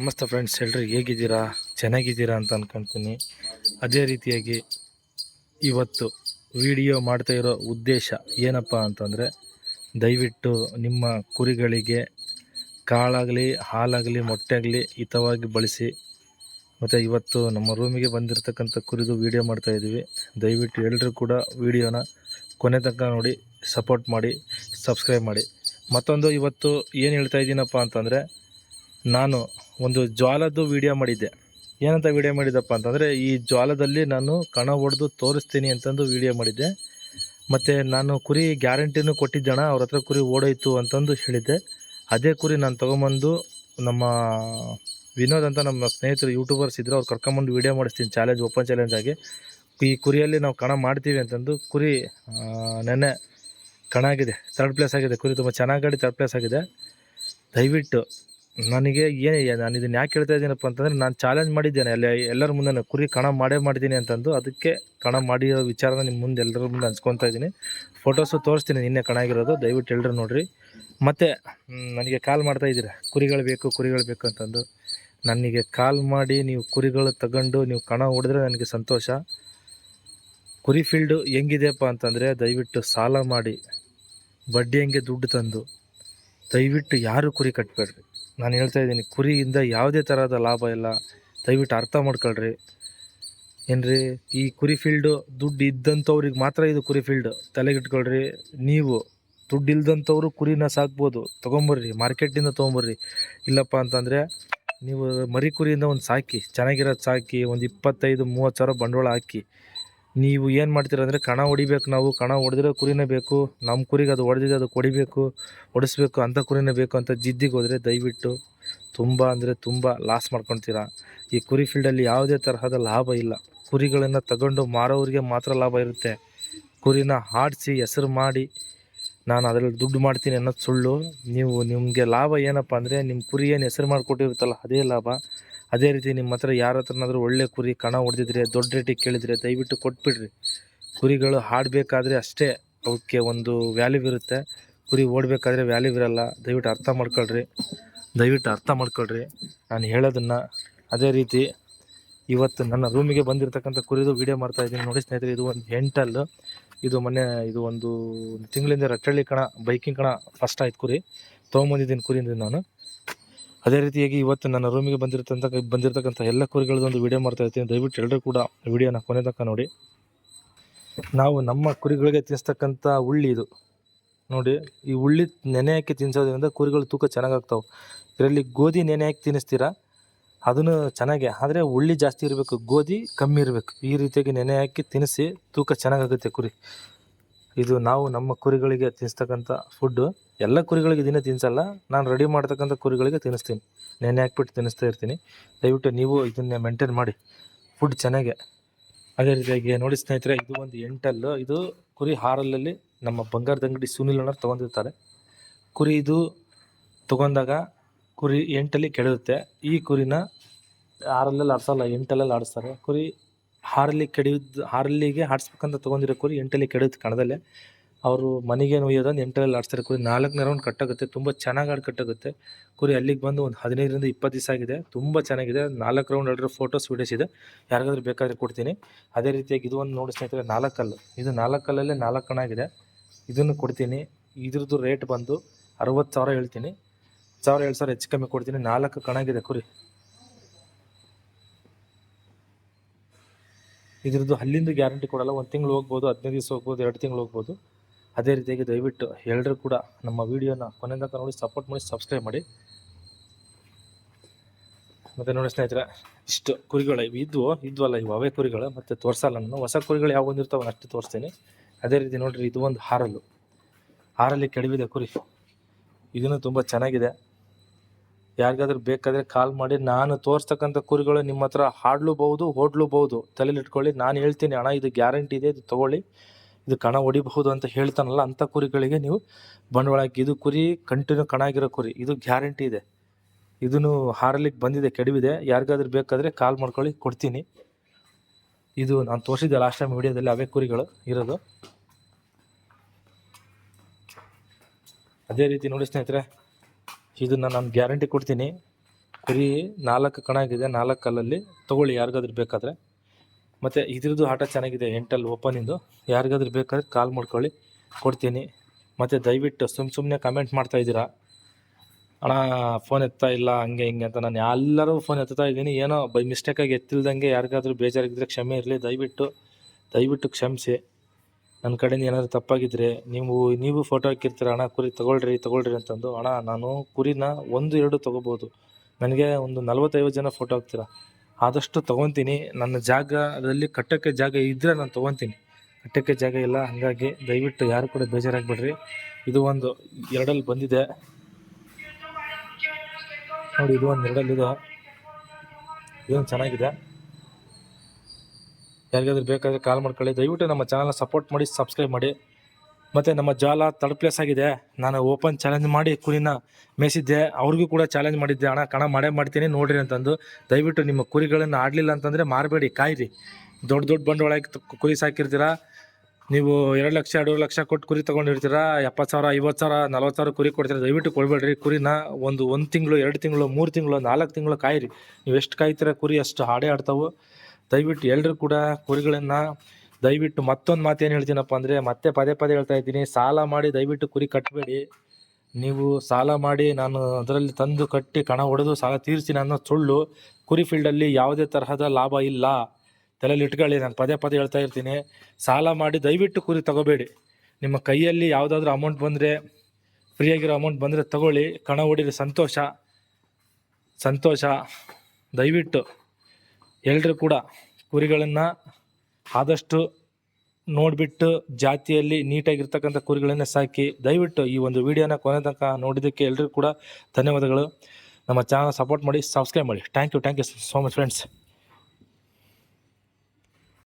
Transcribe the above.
ನಮಸ್ತೆ ಫ್ರೆಂಡ್ಸ್ ಎಲ್ಲರೂ ಹೇಗಿದ್ದೀರಾ? ಚೆನ್ನಾಗಿದ್ದೀರಾ ಅಂತ ಅಂದ್ಕೊಂತೀನಿ ಅದೇ ರೀತಿಯಾಗಿ ಇವತ್ತು ವಿಡಿಯೋ ಮಾಡ್ತಾ ಇರೋ ಉದ್ದೇಶ ಏನಪ್ಪ ಅಂತಂದರೆ, ದಯವಿಟ್ಟು ನಿಮ್ಮ ಕುರಿಗಳಿಗೆ ಕಾಳಾಗಲಿ, ಹಾಲಾಗಲಿ ಮೊಟ್ಟೆ ಆಗಲಿ ಹಿತವಾಗಿ ಬಳಸಿ. ಮತ್ತು ಇವತ್ತು ನಮ್ಮ ರೂಮಿಗೆ ಬಂದಿರತಕ್ಕಂಥ ಕುರಿದು ವಿಡಿಯೋ ಮಾಡ್ತಾ ಇದ್ದೀವಿ. ದಯವಿಟ್ಟು ಎಲ್ಲರೂ ಕೂಡ ವಿಡಿಯೋನ ಕೊನೆ ತನಕ ನೋಡಿ ಸಪೋರ್ಟ್ ಮಾಡಿ ಸಬ್ಸ್ಕ್ರೈಬ್ ಮಾಡಿ. ಮತ್ತೊಂದು ಇವತ್ತು ಏನು ಹೇಳ್ತಾ ಇದ್ದೀನಪ್ಪ ಅಂತಂದರೆ, ನಾನು ಒಂದು ಜ್ವಾಲದ್ದು ವಿಡಿಯೋ ಮಾಡಿದ್ದೆ. ಏನಂತ ವಿಡಿಯೋ ಮಾಡಿದ್ದಪ್ಪ ಅಂತಂದರೆ, ಈ ಜ್ವಾಲದಲ್ಲಿ ನಾನು ಕಣ ಹೊಡೆದು ತೋರಿಸ್ತೀನಿ ಅಂತಂದು ವಿಡಿಯೋ ಮಾಡಿದ್ದೆ. ಮತ್ತು ನಾನು ಕುರಿ ಗ್ಯಾರಂಟಿನೂ ಕೊಟ್ಟಿದ್ದಣ ಅವ್ರ ಹತ್ರ ಕುರಿ ಓಡೋಯ್ತು ಅಂತಂದು ಹೇಳಿದ್ದೆ. ಅದೇ ಕುರಿ ನಾನು ತೊಗೊಂಬಂದು ನಮ್ಮ ವಿನೋದ್ ಅಂತ ನಮ್ಮ ಸ್ನೇಹಿತರು ಯೂಟ್ಯೂಬರ್ಸ್ ಇದ್ದರು ಅವ್ರು ಕರ್ಕೊಂಬಂದು ವಿಡಿಯೋ ಮಾಡಿಸ್ತೀನಿ ಚಾಲೆಂಜ್ ಓಪನ್ ಚಾಲೆಂಜ್ ಆಗಿ. ಈ ಕುರಿಯಲ್ಲಿ ನಾವು ಕಣ ಮಾಡ್ತೀವಿ ಅಂತಂದು ಕುರಿ ನೆನ್ನೆ ಕಣ ಆಗಿದೆ ತರ್ಡ್ ಪ್ಲೇಸ್ ಆಗಿದೆ, ಕುರಿ ತುಂಬ ಚೆನ್ನಾಗಿ ತರ್ಡ್ ಪ್ಲೇಸ್ ಆಗಿದೆ. ದಯವಿಟ್ಟು ನನಗೆ ಏನು ನಾನು ಇದನ್ನು ಯಾಕೆ ಹೇಳ್ತಾ ಇದ್ದೀನಪ್ಪ ಅಂತಂದರೆ ನಾನು ಚಾಲೆಂಜ್ ಮಾಡಿದ್ದೇನೆ. ಅಲ್ಲಿ ಎಲ್ಲರ ಮುಂದೆ ಕುರಿ ಕಣ ಮಾಡೇ ಮಾಡಿದ್ದೀನಿ ಅಂತಂದು. ಅದಕ್ಕೆ ಕಣ ಮಾಡಿರೋ ವಿಚಾರನ ನಿಮ್ಮ ಮುಂದೆ ಎಲ್ಲರ ಮುಂದೆ ಹಂಚ್ಕೊತಾ ಇದ್ದೀನಿ. ಫೋಟೋಸು ತೋರಿಸ್ತೀನಿ ನಿನ್ನೆ ಕಣ ಆಗಿರೋದು. ದಯವಿಟ್ಟು ಎಲ್ಲರೂ ನೋಡಿರಿ. ಮತ್ತು ನನಗೆ ಕಾಲ್ ಮಾಡ್ತಾ ಇದ್ದೀರಾ? ಕುರಿಗಳು ಬೇಕು ಕುರಿಗಳು ಬೇಕು ಅಂತಂದು. ನನಗೆ ಕಾಲ್ ಮಾಡಿ ನೀವು ಕುರಿಗಳು ತಗೊಂಡು ನೀವು ಕಣ ಹೊಡೆದ್ರೆ ನನಗೆ ಸಂತೋಷ. ಕುರಿ ಫೀಲ್ಡು ಹೆಂಗಿದೆಯಪ್ಪ ಅಂತಂದರೆ ದಯವಿಟ್ಟು ಸಾಲ ಮಾಡಿ. ಬಡ್ಡಿ ಹೆಂಗೆ ದುಡ್ಡು ತಂದು. ದಯವಿಟ್ಟು ಯಾರು ಕುರಿ ಕಟ್ಟಬೇಡ್ರಿ ನಾನು ಹೇಳ್ತಾ ಇದ್ದೀನಿ, ಕುರಿಯಿಂದ ಯಾವುದೇ ಥರದ ಲಾಭ ಇಲ್ಲ. ದಯವಿಟ್ಟು ಅರ್ಥ ಮಾಡ್ಕೊಳ್ರಿ. ಏನ್ರಿ, ಈ ಕುರಿ ಫೀಲ್ಡು ದುಡ್ಡು ಇದ್ದಂಥವ್ರಿಗೆ ಮಾತ್ರ ಇದು ಕುರಿ ಫೀಲ್ಡು ತಲೆಗಿಟ್ಕೊಳ್ರಿ ನೀವು ದುಡ್ಡು ಇಲ್ದಂಥವ್ರು ಕುರಿನ ಸಾಕ್ಬೋದು. ತೊಗೊಂಬರ್ರಿ ಮಾರ್ಕೆಟಿಂದ ತೊಗೊಂಬರ್ರಿ. ಇಲ್ಲಪ್ಪ ಅಂತಂದರೆ, ನೀವು ಮರಿ ಕುರಿಯಿಂದ ಒಂದು ಸಾಕಿ, ಚೆನ್ನಾಗಿರೋದು ಸಾಕಿ, ಒಂದು ಇಪ್ಪತ್ತೈದು, ಮೂವತ್ತು ಸಾವಿರ ಬಂಡವಾಳ ಹಾಕಿ. ನೀವು ಏನು ಮಾಡ್ತೀರ ಅಂದರೆ ಕಣ ಹೊಡಿಬೇಕು ನಾವು. ಕಣ ಹೊಡೆದಿರೋ ಕುರಿನೇ ಬೇಕು. ನಮ್ಮ ಕುರಿಗೆ ಅದು ಹೊಡೆದಿದೆ ಅದು ಹೊಡಿಬೇಕು ಹೊಡಿಸ್ಬೇಕು ಅಂಥ ಕುರಿನೇ ಬೇಕು ಅಂತ ಜಿದ್ದಿಗೆ ಹೋದರೆ ದಯವಿಟ್ಟು ತುಂಬ ಅಂದರೆ ತುಂಬ ಲಾಸ್ ಮಾಡ್ಕೊಳ್ತೀರಾ ಈ ಕುರಿ ಫೀಲ್ಡಲ್ಲಿ ಯಾವುದೇ ತರಹದ ಲಾಭ ಇಲ್ಲ. ಕುರಿಗಳನ್ನು ತಗೊಂಡು ಮಾರೋರಿಗೆ ಮಾತ್ರ ಲಾಭ ಇರುತ್ತೆ. ಕುರಿನ ಆಡಿಸಿ ಹೆಸರು ಮಾಡಿ ನಾನು ಅದರಲ್ಲಿ ದುಡ್ಡು ಮಾಡ್ತೀನಿ ಅನ್ನೋದು ಸುಳ್ಳು. ನೀವು ನಿಮಗೆ ಲಾಭ ಏನಪ್ಪ ಅಂದರೆ ನಿಮ್ಮ ಕುರಿ ಏನು ಹೆಸರು ಮಾಡಿಕೊಟ್ಟಿರುತ್ತಲ್ಲ, ಅದೇ ಲಾಭ. ಅದೇ ರೀತಿ ನಿಮ್ಮ ಹತ್ರ ಯಾರ ಹತ್ರನಾದ್ರೂ ಒಳ್ಳೆ ಕುರಿ, ಕಣ ಹೊಡೆದಿದ್ರೆ, ದೊಡ್ಡ ರೇಟಿಗೆ ಕೇಳಿದರೆ ದಯವಿಟ್ಟು ಕೊಟ್ಬಿಡ್ರಿ. ಕುರಿಗಳು ಹಾಡಬೇಕಾದ್ರೆ ಅಷ್ಟೇ ಅವಕ್ಕೆ ಒಂದು ವ್ಯಾಲ್ಯೂ ಇರುತ್ತೆ. ಕುರಿ ಓಡಬೇಕಾದ್ರೆ ವ್ಯಾಲ್ಯೂ ಇರಲ್ಲ. ದಯವಿಟ್ಟು ಅರ್ಥ ಮಾಡ್ಕೊಳ್ರಿ. ದಯವಿಟ್ಟು ಅರ್ಥ ಮಾಡ್ಕೊಳ್ರಿ. ನಾನು ಹೇಳೋದನ್ನು ಅದೇ ರೀತಿ ಇವತ್ತು ನನ್ನ ರೂಮಿಗೆ ಬಂದಿರತಕ್ಕಂಥ ಕುರಿದು ವಿಡಿಯೋ ಮಾಡ್ತಾ ಇದ್ದೀನಿ. ನೋಡಿ ಸ್ನೇಹಿತರೆ, ಇದು ಒಂದು ಹೆಂಟಲ್. ಇದು ಮೊನ್ನೆ, ಇದು ಒಂದು ತಿಂಗಳಿಂದ ರಟ್ಟಳ್ಳಿ ಕಣ, ಬೈಕಿಂಗ್ ಕಣ ಫಸ್ಟ್ ಆಯ್ತು ಕುರಿ. ತೊಗೊಂಬಂದಿದ್ದೀನಿ ಕುರಿಯಿಂದ ನಾನು. ಅದೇ ರೀತಿಯಾಗಿ ಇವತ್ತು ನನ್ನ ರೂಮಿಗೆ ಬಂದಿರತಂತ ಬಂದಿರತಕ್ಕಂಥ ಎಲ್ಲ ಕುರಿಗಳದೊಂದು ವಿಡಿಯೋ ಮಾಡ್ತಾ ಇರ್ತೀನಿ. ದಯವಿಟ್ಟು ಎಲ್ಲರೂ ಕೂಡ ವಿಡಿಯೋನ ಕೊನೆ ತನಕ ನೋಡಿ. ನಾವು ನಮ್ಮ ಕುರಿಗಳಿಗೆ ತಿನ್ನಿಸ್ತಕ್ಕಂಥ ಉಳ್ಳಿ ಇದು. ನೋಡಿ, ಈ ಉಳ್ಳಿ ನೆನೆ ಹಾಕಿ ತಿನ್ನಿಸೋದ್ರಿಂದ ಕುರಿಗಳು ತೂಕ ಚೆನ್ನಾಗಾಗ್ತಾವೆ. ಇದರಲ್ಲಿ ಗೋಧಿ ನೆನೆ ಹಾಕಿ ತಿನ್ನಿಸ್ತೀರಾ? ಅದನ್ನು ಚೆನ್ನಾಗೆ, ಆದರೆ ಉಳ್ಳಿ ಜಾಸ್ತಿ ಇರಬೇಕು. ಗೋಧಿ ಕಮ್ಮಿ ಇರಬೇಕು. ಈ ರೀತಿಯಾಗಿ ನೆನೆ ಹಾಕಿ ತಿನ್ನಿಸಿ ತೂಕ ಚೆನ್ನಾಗಾಗುತ್ತೆ ಕುರಿ ಇದು ನಾವು ನಮ್ಮ ಕುರಿಗಳಿಗೆ ತಿನ್ನಿಸ್ತಕ್ಕಂಥ ಫುಡ್ಡು ಎಲ್ಲ ಕುರಿಗಳಿಗೆ ಇದನ್ನೇ ತಿನ್ನಿಸಲ್ಲ ನಾನು ರೆಡಿ ಮಾಡ್ತಕ್ಕಂಥ ಕುರಿಗಳಿಗೆ ತಿನ್ನಿಸ್ತೀನಿ. ನೆನೆ ಹಾಕ್ಬಿಟ್ಟು ತಿನ್ನಿಸ್ತಾ ಇರ್ತೀನಿ. ದಯವಿಟ್ಟು ನೀವು ಇದನ್ನೇ ಮೇಂಟೈನ್ ಮಾಡಿ. ಫುಡ್ ಚೆನ್ನಾಗೆ. ಅದೇ ರೀತಿಯಾಗಿ ನೋಡಿ ಸ್ನೇಹಿತರೆ, ಇದು ಒಂದು ಎಂಟಲ್ಲು. ಇದು ಕುರಿ ಹಾರಲಲ್ಲಿ ನಮ್ಮ ಬಂಗಾರದ ಅಂಗಡಿ ಸುನಿಲ್ ಅಣ್ಣ ತೊಗೊಂಡಿರ್ತಾರೆ. ಕುರಿ ಇದು ತೊಗೊಂಡಾಗ ಕುರಿ ಎಂಟಲ್ಲಿ ಕೆಡುತ್ತೆ. ಈ ಕುರಿನ ಆರಲ್ಲಲ್ಲಿ ಆಡಿಸಲ್ಲ ಎಂಟಲ್ಲಲ್ಲಿ ಆಡಿಸ್ತಾರೆ. ಕುರಿ ಹಾರಲ್ಲಿ ಕೆಡಿದ ಹಾರಲ್ಲಿಗೆ ಆಡಿಸ್ಬೇಕಂತ ತೊಗೊಂಡಿರೋ ಕುರಿ ಎಂಟಲ್ಲಿ ಕೆಡುತ್ತೆ ಕಣದಲ್ಲೇ. ಅವರು ಮನೆಗೆ ಒಯ್ಯೋದೊಂದು ಎಂಟರಲ್ಲಿ ಆಡಿಸ್ತಾರೆ ಕುರಿ ನಾಲ್ಕನೇ ರೌಂಡ್ ಕಟ್ಟಾಗುತ್ತೆ. ತುಂಬ ಚೆನ್ನಾಗಿ ಆಡಿ ಕಟ್ಟಾಗುತ್ತೆ. ಕುರಿ ಅಲ್ಲಿಗೆ ಬಂದು ಒಂದು ಹದಿನೈದರಿಂದ ಇಪ್ಪತ್ತು ದಿವಸ ಆಗಿದೆ. ತುಂಬ ಚೆನ್ನಾಗಿದೆ. ನಾಲ್ಕು ರೌಂಡ್ ಆಡಿರೋ ಫೋಟೋಸ್ ವೀಡಿಯೋಸ್ ಇದೆ. ಯಾರಿಗಾದ್ರೂ ಬೇಕಾದರೆ ಕೊಡ್ತೀನಿ. ಅದೇ ರೀತಿಯಾಗಿ ಇದು ಒಂದು ನೋಡಿ ಸ್ನೇಹಿತರೆ, ನಾಲ್ಕಲ್ಲು. ಇದು ನಾಲ್ಕಲ್ಲಲ್ಲೇ ನಾಲ್ಕು ಕಣ ಆಗಿದೆ ಇದನ್ನು ಕೊಡ್ತೀನಿ. ಇದ್ರದ್ದು ರೇಟ್ ಬಂದು ಅರವತ್ತು ಸಾವಿರ ಹೇಳ್ತೀನಿ. ಸಾವಿರ, ಎರಡು ಸಾವಿರ ಹೆಚ್ಚು ಕಮ್ಮಿ ಕೊಡ್ತೀನಿ. ನಾಲ್ಕು ಕಣಾಗಿದೆ ಕುರಿ ಇದ್ರದ್ದು ಅಲ್ಲಿಂದ ಗ್ಯಾರಂಟಿ ಕೊಡಲ್ಲ. ಒಂದು ತಿಂಗಳು ಹೋಗ್ಬೋದು, ಹದಿನೈದು ದಿವಸ ಹೋಗ್ಬೋದು, ಎರಡು ತಿಂಗಳು ಹೋಗ್ಬೋದು. ಅದೇ ರೀತಿಯಾಗಿ ದಯವಿಟ್ಟು ಎಲ್ಲರೂ ಕೂಡ ನಮ್ಮ ವೀಡಿಯೋನ ಕೊನೆ ತನಕ ನೋಡಿ ಸಪೋರ್ಟ್ ಮಾಡಿ ಸಬ್ಸ್ಕ್ರೈಬ್ ಮಾಡಿ. ಮತ್ತು ನೋಡಿ ಸ್ನೇಹಿತರೆ, ಇಷ್ಟು ಕುರಿಗಳು ಇದ್ವು, ಇದ್ವಲ್ಲ ಇವು ಅವೇ ಕುರಿಗಳು, ಮತ್ತು ತೋರಿಸಲ್ಲ ನಾನು. ಹೊಸ ಕುರಿಗಳು ಯಾವ ಬಂದಿರ್ತಾವೆ ಅಷ್ಟು ತೋರಿಸ್ತೀನಿ. ಅದೇ ರೀತಿ ನೋಡಿರಿ, ಇದು ಒಂದು ಹಾರಲ್ಲು. ಹಾರಲ್ಲಿ ಕೆಡವಿದೆ ಕುರಿ. ಇದನ್ನು ತುಂಬ ಚೆನ್ನಾಗಿದೆ. ಯಾರಿಗಾದ್ರೂ ಬೇಕಾದರೆ ಕಾಲ್ ಮಾಡಿ, ನಾನು ತೋರಿಸ್ತಕ್ಕಂಥ ಕುರಿಗಳು ನಿಮ್ಮ ಹತ್ರ ಹಾಡ್ಲೂಬಹುದು ಓಡ್ಲೂಬಹುದು ತಲೆಲಿಟ್ಕೊಳ್ಳಿ ನಾನು ಹೇಳ್ತೀನಿ, ಅಣ್ಣ, ಇದು ಗ್ಯಾರಂಟಿ ಇದೆ, ಇದು ತೊಗೊಳ್ಳಿ. ಇದು ಕಣ ಹೊಡಿಬಹುದು ಅಂತ ಹೇಳ್ತಾನಲ್ಲ, ಅಂಥ ಕುರಿಗಳಿಗೆ ನೀವು ಬಂಡವಾಳ ಹಾಕಿ. ಇದು ಕುರಿ ಕಂಟಿನ್ಯೂ ಕಣ ಆಗಿರೋ ಕುರಿ, ಇದು ಗ್ಯಾರಂಟಿ ಇದೆ. ಇದನ್ನು ಹಾರಲಿಕ್ಕೆ ಬಂದಿದೆ, ಕೆಡವಿದೆ. ಯಾರಿಗಾದ್ರೂ ಬೇಕಾದರೆ ಕಾಲ್ ಮಾಡ್ಕೊಳ್ಳಿ, ಕೊಡ್ತೀನಿ. ಇದು ನಾನು ತೋರಿಸಿದ್ದೆ ಲಾಸ್ಟ್ ಟೈಮ್ ವಿಡಿಯೋದಲ್ಲಿ ಅವೇ ಕುರಿಗಳು ಇರೋದು. ಅದೇ ರೀತಿ ನೋಡಿ ಸ್ನೇಹಿತರೆ ಇದನ್ನು ನಾನು ಗ್ಯಾರಂಟಿ ಕೊಡ್ತೀನಿ. ಕುರಿ ನಾಲ್ಕು ಕಣ ಆಗಿದೆ, ನಾಲ್ಕು ಕಲ್ಲಲ್ಲಿ. ತೊಗೊಳ್ಳಿ, ಯಾರಿಗಾದ್ರೂ ಬೇಕಾದರೆ. ಮತ್ತು ಇದ್ರದ್ದು ಆಟ ಚೆನ್ನಾಗಿದೆ, ಎಂಟಲ್ಲಿ ಓಪನಿಂದು ಯಾರಿಗಾದ್ರೂ ಬೇಕಾದ್ರೆ ಕಾಲ್ ಮಾಡ್ಕೊಳ್ಳಿ. ಕೊಡ್ತೀನಿ. ಮತ್ತು ದಯವಿಟ್ಟು ಸುಮ್ಮ ಸುಮ್ಮನೆ ಕಮೆಂಟ್ ಮಾಡ್ತಾ ಇದ್ದೀರಾ? ಅಣ್ಣ ಫೋನ್ ಎತ್ತಾ ಇಲ್ಲ, ಹಂಗೆ ಹಿಂಗೆ ಅಂತ. ನಾನು ಎಲ್ಲರೂ ಫೋನ್ ಎತ್ತಾ ಇದ್ದೀನಿ. ಏನೋ ಬೈ ಮಿಸ್ಟೇಕಾಗಿ ಎತ್ತಿಲ್ದಂಗೆ ಯಾರಿಗಾದ್ರೂ ಬೇಜಾರಾಗಿದ್ದರೆ ಕ್ಷಮೆ ಇರಲಿ. ದಯವಿಟ್ಟು ದಯವಿಟ್ಟು ಕ್ಷಮಿಸಿ. ನನ್ನ ಕಡೆಯಿಂದ ಏನಾದರೂ ತಪ್ಪಾಗಿದ್ದರೆ ನೀವು ನೀವು ಫೋಟೋ ಹಾಕಿರ್ತೀರ, ಅಣ್ಣ ಕುರಿ ತೊಗೊಳ್ರಿ ತೊಗೊಳ್ರಿ ಅಂತಂದು, ಅಣ್ಣ, ನಾನು ಕುರಿನ ಒಂದು, ಎರಡು ತೊಗೋಬೋದು. ನನಗೆ ಒಂದು ನಲ್ವತ್ತೈವತ್ತು ಜನ ಫೋಟೋ ಹಾಕ್ತೀರ. ಆದಷ್ಟು ತೊಗೊತೀನಿ. ನನ್ನ ಜಾಗದಲ್ಲಿ ಕಟ್ಟೋಕ್ಕೆ ಜಾಗ ಇದ್ದರೆ ನಾನು ತೊಗೊತೀನಿ. ಕಟ್ಟೋಕ್ಕೆ ಜಾಗ ಇಲ್ಲ, ಹಾಗಾಗಿ ದಯವಿಟ್ಟು ಯಾರು ಕೂಡ ಬೇಜಾರಾಗಬೇಡ್ರಿ. ಇದು ಒಂದು ಎರಡಲ್ಲಿ ಬಂದಿದೆ. ನೋಡಿ, ಇದು ಒಂದು ಎರಡಲ್ಲಿದೆ. ಇದೊಂದು ಚೆನ್ನಾಗಿದೆ. ಯಾರಿಗಾದ್ರೂ ಬೇಕಾದರೆ ಕಾಲ್ ಮಾಡ್ಕೊಳ್ಳಿ. ದಯವಿಟ್ಟು ನಮ್ಮ ಚಾನಲ್ನ ಸಪೋರ್ಟ್ ಮಾಡಿ ಸಬ್ಸ್ಕ್ರೈಬ್ ಮಾಡಿ. ಮತ್ತು ನಮ್ಮ ಜಾಲ ತರ್ಡ್ ಪ್ಲೇಸ್ ಆಗಿದೆ. ನಾನು ಓಪನ್ ಚಾಲೆಂಜ್ ಮಾಡಿ ಕುರಿನ ಮೇಯಿಸಿದ್ದೆ. ಅವ್ರಿಗೂ ಕೂಡ ಚಾಲೆಂಜ್ ಮಾಡಿದ್ದೆ. ಅಣ್ಣ, ಕಣ, ಮಾಡೇ ಮಾಡ್ತೀನಿ, ನೋಡಿರಿ ಅಂತಂದು. ದಯವಿಟ್ಟು ನಿಮ್ಮ ಕುರಿಗಳನ್ನು ಆಡಲಿಲ್ಲ ಅಂತಂದರೆ ಮಾರಬೇಡಿ, ಕಾಯಿರಿ. ದೊಡ್ಡ ದೊಡ್ಡ ಬಂಡವಾಳ ಕುರಿ ಸಾಕಿರ್ತೀರ? ನೀವು ಎರಡು ಲಕ್ಷ, ಎರಡೂವರೆ ಲಕ್ಷ ಕೊಟ್ಟು ಕುರಿ ತೊಗೊಂಡಿರ್ತೀರಾ? ಎಪ್ಪತ್ತು ಸಾವಿರ, ಐವತ್ತು ಸಾವಿರ, ನಲ್ವತ್ತು ಸಾವಿರ ಕುರಿ ಕೊಡ್ತೀರಾ? ದಯವಿಟ್ಟು ಕೊಡಬೇಡ್ರಿ ಕುರಿನ ಒಂದು ಒಂದು ತಿಂಗಳು, ಎರಡು ತಿಂಗಳು, ಮೂರು ತಿಂಗಳು, ನಾಲ್ಕು ತಿಂಗಳು ಕಾಯಿರಿ. ನೀವು ಎಷ್ಟು ಕಾಯ್ತೀರ ಕುರಿ, ಅಷ್ಟು ಹಾಡೇ ಆಡ್ತಾವೆ. ದಯವಿಟ್ಟು ಎಲ್ಲರೂ ಕೂಡ ಕುರಿಗಳನ್ನು ದಯವಿಟ್ಟು ಮತ್ತೊಂದು ಮಾತು ಏನು ಹೇಳ್ತೀನಪ್ಪ ಅಂದರೆ ಮತ್ತೆ ಪದೇ ಪದೇ ಹೇಳ್ತಾ ಇದ್ದೀನಿ, ಸಾಲ ಮಾಡಿ ದಯವಿಟ್ಟು ಕುರಿ ಕಟ್ಟಬೇಡಿ ನೀವು ಸಾಲ ಮಾಡಿ ನಾನು ಅದರಲ್ಲಿ ತಂದು ಕಟ್ಟಿ ಕಣ ಹೊಡೆದು ಸಾಲ ತೀರಿಸಿ ಅನ್ನೋ ಸುಳ್ಳು ಕುರಿ ಫೀಲ್ಡಲ್ಲಿ ಯಾವುದೇ ತರಹದ ಲಾಭ ಇಲ್ಲ. ತಲೆಯಲ್ಲಿ ಇಟ್ಕೊಳ್ಳಿ, ನಾನು ಪದೇ ಪದೇ ಹೇಳ್ತಾ ಇರ್ತೀನಿ. ಸಾಲ ಮಾಡಿ ದಯವಿಟ್ಟು ಕುರಿ ತಗೋಬೇಡಿ. ನಿಮ್ಮ ಕೈಯಲ್ಲಿ ಯಾವುದಾದ್ರೂ ಅಮೌಂಟ್ ಬಂದರೆ ಫ್ರೀಯಾಗಿರೋ ಅಮೌಂಟ್ ಬಂದರೆ ತಗೊಳ್ಳಿ. ಕಣ ಹೊಡೀರಿ ಸಂತೋಷ ಸಂತೋಷ. ದಯವಿಟ್ಟು. ಎಲ್ಲರೂ ಕೂಡ ಕುರಿಗಳನ್ನು ಆದಷ್ಟು ನೋಡಿಬಿಟ್ಟು ಜಾತಿಯಲ್ಲಿ ನೀಟಾಗಿರ್ತಕ್ಕಂಥ ಕುರಿಗಳನ್ನೇ ಸಾಕಿ, ದಯವಿಟ್ಟು ಈ ಒಂದು ವಿಡಿಯೋನ ಕೊನೆ ತನಕ ನೋಡಿದ್ದಕ್ಕೆ ಎಲ್ಲರಿಗೂ ಕೂಡ ಧನ್ಯವಾದಗಳು. ನಮ್ಮ ಚಾನಲ್ ಸಪೋರ್ಟ್ ಮಾಡಿ ಸಬ್ಸ್ಕ್ರೈಬ್ ಮಾಡಿ. Thank you thank you so much friends